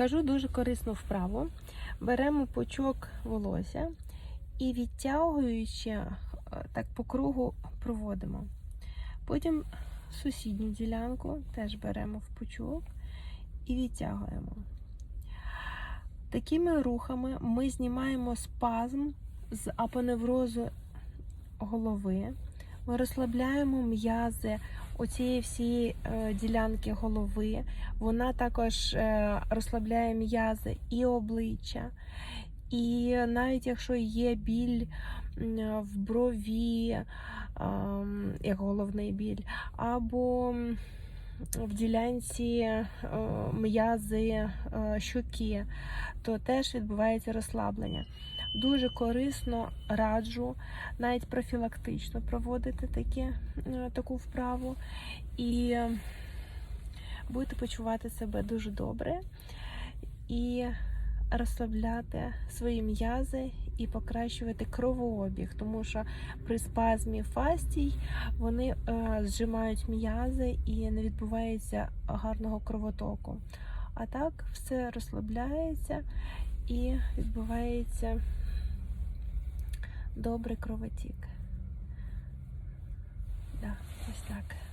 Кажу дуже корисну вправу. Беремо пучок волосся і відтягуючи е, так по кругу проводимо. Потім сусідню ділянку теж беремо в пучок і відтягуємо. Такими рухами ми знімаємо спазм з апоневрозу голови. Ми розслабляємо м'язи оцієї всієї е, ділянки голови. Вона також е, розслабляє м'язи і обличчя. І навіть якщо є біль в брові, як головний біль, або в ділянці е, м'язи щуки, то теж відбувається розслаблення. Дуже корисно раджу навіть профілактично проводити такі, е, таку вправу, і е, будете почувати себе дуже добре і розслабляти свої м'язи і покращувати кровообіг, тому що при спазмі фастій вони е, зжимають м'язи і не відбувається гарного кровотоку. А так все розслабляється і відбувається добрий кровотік. Да, ось так.